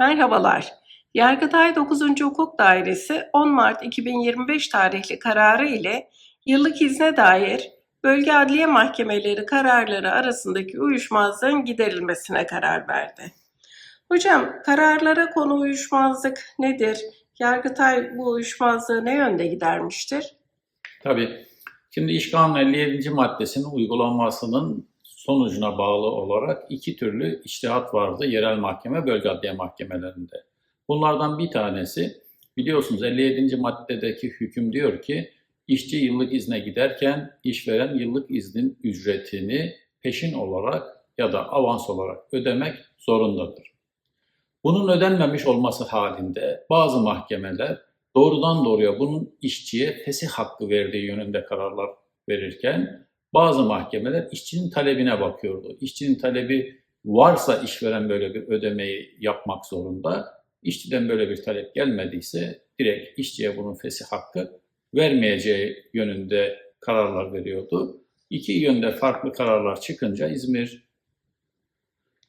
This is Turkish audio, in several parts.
Merhabalar. Yargıtay 9. Hukuk Dairesi 10 Mart 2025 tarihli kararı ile yıllık izne dair bölge adliye mahkemeleri kararları arasındaki uyuşmazlığın giderilmesine karar verdi. Hocam kararlara konu uyuşmazlık nedir? Yargıtay bu uyuşmazlığı ne yönde gidermiştir? Tabii. Şimdi İş Kanunu 57. maddesinin uygulanmasının sonucuna bağlı olarak iki türlü iştihat vardı yerel mahkeme, bölge adliye mahkemelerinde. Bunlardan bir tanesi biliyorsunuz 57. maddedeki hüküm diyor ki işçi yıllık izne giderken işveren yıllık iznin ücretini peşin olarak ya da avans olarak ödemek zorundadır. Bunun ödenmemiş olması halinde bazı mahkemeler doğrudan doğruya bunun işçiye fesih hakkı verdiği yönünde kararlar verirken bazı mahkemeler işçinin talebine bakıyordu. İşçinin talebi varsa işveren böyle bir ödemeyi yapmak zorunda. İşçiden böyle bir talep gelmediyse direkt işçiye bunun fesih hakkı vermeyeceği yönünde kararlar veriyordu. İki yönde farklı kararlar çıkınca İzmir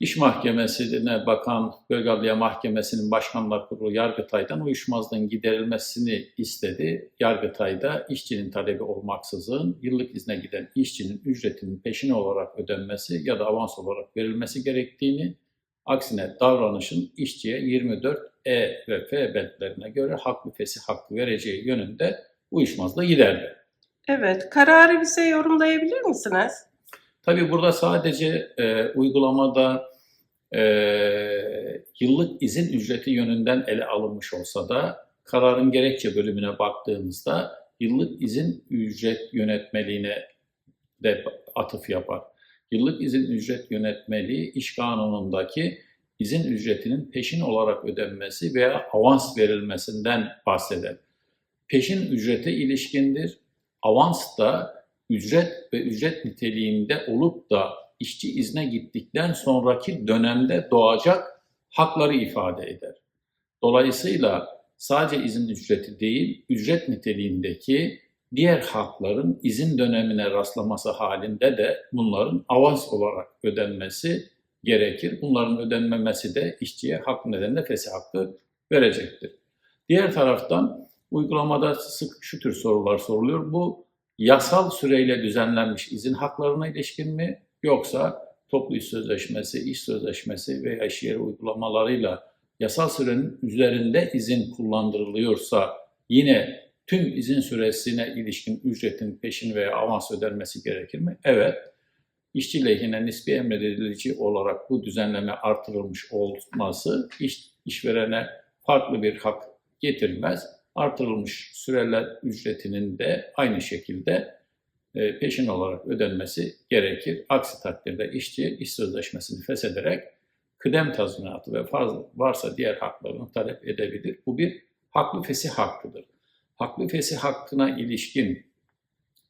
İş Mahkemesi'ne bakan Bölge Adliye Mahkemesi'nin Başkanlar Kurulu Yargıtay'dan uyuşmazlığın giderilmesini istedi. Yargıtay'da işçinin talebi olmaksızın yıllık izne giden işçinin ücretinin peşin olarak ödenmesi ya da avans olarak verilmesi gerektiğini, aksine davranışın işçiye 24 E ve F bentlerine göre haklı fesih hakkı vereceği yönünde uyuşmazlığı giderdi. Evet, kararı bize yorumlayabilir misiniz? Tabii burada sadece e, uygulamada e, yıllık izin ücreti yönünden ele alınmış olsa da kararın gerekçe bölümüne baktığımızda yıllık izin ücret yönetmeliğine de atıf yapar. Yıllık izin ücret yönetmeliği iş kanunundaki izin ücretinin peşin olarak ödenmesi veya avans verilmesinden bahseder. Peşin ücrete ilişkindir. Avans da ücret ve ücret niteliğinde olup da işçi izne gittikten sonraki dönemde doğacak hakları ifade eder. Dolayısıyla sadece izin ücreti değil, ücret niteliğindeki diğer hakların izin dönemine rastlaması halinde de bunların avans olarak ödenmesi gerekir. Bunların ödenmemesi de işçiye hak nedeniyle fesih hakkı verecektir. Diğer taraftan uygulamada sık şu tür sorular soruluyor. Bu yasal süreyle düzenlenmiş izin haklarına ilişkin mi yoksa toplu iş sözleşmesi, iş sözleşmesi veya iş yeri uygulamalarıyla yasal sürenin üzerinde izin kullandırılıyorsa yine tüm izin süresine ilişkin ücretin peşin veya avans ödenmesi gerekir mi? Evet. İşçi lehine nispi emredilici olarak bu düzenleme artırılmış olması iş, işverene farklı bir hak getirmez artırılmış süreler ücretinin de aynı şekilde peşin olarak ödenmesi gerekir. Aksi takdirde işçi iş sözleşmesini feshederek kıdem tazminatı ve varsa diğer haklarını talep edebilir. Bu bir haklı fesih hakkıdır. Haklı fesih hakkına ilişkin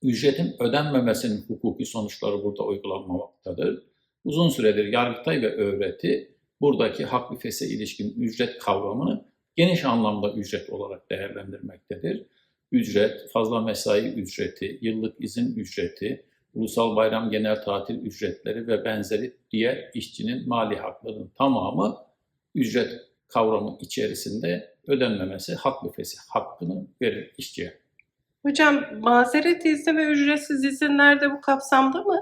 ücretin ödenmemesinin hukuki sonuçları burada uygulanmamaktadır. Uzun süredir Yargıtay ve öğreti buradaki haklı fesih ilişkin ücret kavramını geniş anlamda ücret olarak değerlendirmektedir. Ücret, fazla mesai ücreti, yıllık izin ücreti, ulusal bayram genel tatil ücretleri ve benzeri diğer işçinin mali haklarının tamamı ücret kavramı içerisinde ödenmemesi haklı fesih hakkını verir işçiye. Hocam mazeret izni ve ücretsiz izinler de bu kapsamda mı?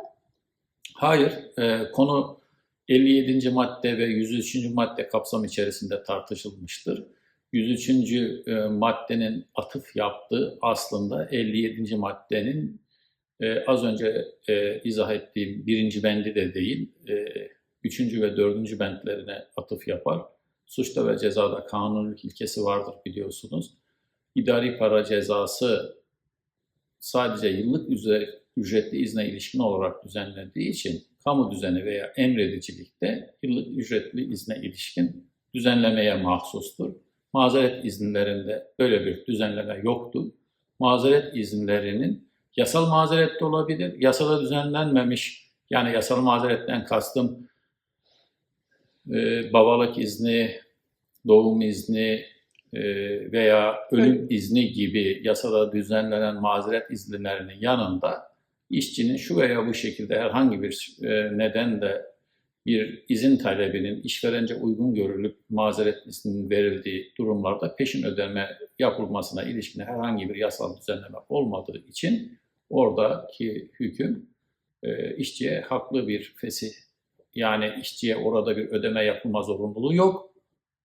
Hayır, e, konu 57. madde ve 103. madde kapsam içerisinde tartışılmıştır. 103. E, maddenin atıf yaptığı aslında 57. maddenin e, az önce e, izah ettiğim birinci bendi de değil, üçüncü ve dördüncü bentlerine atıf yapar. Suçta ve cezada kanunluluk ilkesi vardır biliyorsunuz. İdari para cezası sadece yıllık ücretli izne ilişkin olarak düzenlendiği için kamu düzeni veya emredicilikte yıllık ücretli izne ilişkin düzenlemeye mahsustur. Mazeret izinlerinde böyle bir düzenleme yoktur. Mazeret izinlerinin yasal mazeret de olabilir, yasala düzenlenmemiş, yani yasal mazeretten kastım e, babalık izni, doğum izni e, veya ölüm izni gibi yasada düzenlenen mazeret izinlerinin yanında işçinin şu veya bu şekilde herhangi bir e, nedenle bir izin talebinin işverence uygun görülüp mazeretlisinin verildiği durumlarda peşin ödeme yapılmasına ilişkin herhangi bir yasal düzenleme olmadığı için oradaki hüküm e, işçiye haklı bir fesih yani işçiye orada bir ödeme yapılma zorunluluğu yok.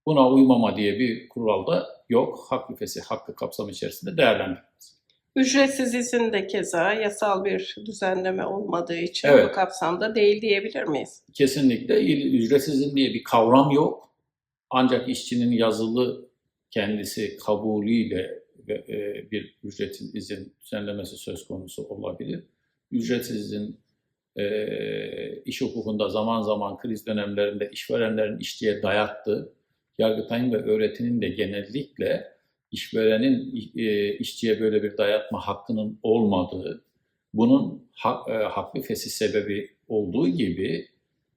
Buna uymama diye bir kural da yok. Haklı fesih hakkı kapsamı içerisinde değerlendirilmez. Ücretsiz izin de keza yasal bir düzenleme olmadığı için Evet. bu kapsamda değil diyebilir miyiz? Kesinlikle ücretsiz izin diye bir kavram yok. Ancak işçinin yazılı kendisi kabulüyle e, bir ücretsiz izin düzenlemesi söz konusu olabilir. Ücretsiz izin e, iş hukukunda zaman zaman kriz dönemlerinde işverenlerin işçiye dayattığı, Yargıtay'ın ve öğretinin de genellikle işverenin e, işçiye böyle bir dayatma hakkının olmadığı, bunun e, haklı fesih sebebi olduğu gibi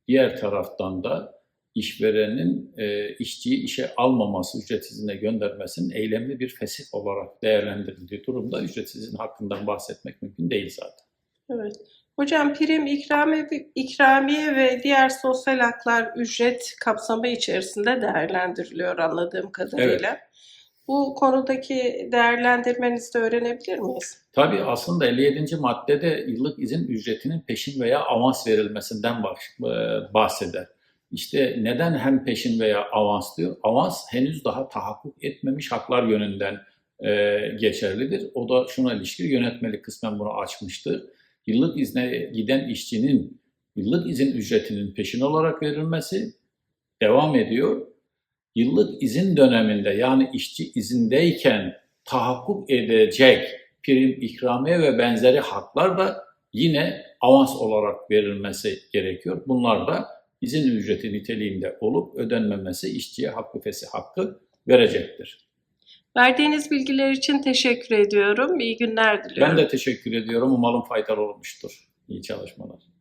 diğer taraftan da işverenin e, işçiyi işe almaması, ücretsizliğine göndermesinin eylemli bir fesih olarak değerlendirildiği durumda ücretsizliğin hakkından bahsetmek mümkün değil zaten. Evet. Hocam prim, ikramiye, ikramiye ve diğer sosyal haklar ücret kapsamı içerisinde değerlendiriliyor anladığım kadarıyla. Bu konudaki değerlendirmenizi de öğrenebilir miyiz? Tabii aslında 57. maddede yıllık izin ücretinin peşin veya avans verilmesinden e, bahseder. İşte neden hem peşin veya avans diyor? Avans henüz daha tahakkuk etmemiş haklar yönünden e, geçerlidir. O da şuna ilişkin yönetmelik kısmen bunu açmıştır. Yıllık izne giden işçinin yıllık izin ücretinin peşin olarak verilmesi devam ediyor. Yıllık izin döneminde yani işçi izindeyken tahakkuk edecek prim, ikramiye ve benzeri haklar da yine avans olarak verilmesi gerekiyor. Bunlar da izin ücreti niteliğinde olup ödenmemesi işçiye hakkı fesih hakkı verecektir. Verdiğiniz bilgiler için teşekkür ediyorum. İyi günler diliyorum. Ben de teşekkür ediyorum. Umarım faydalı olmuştur. İyi çalışmalar.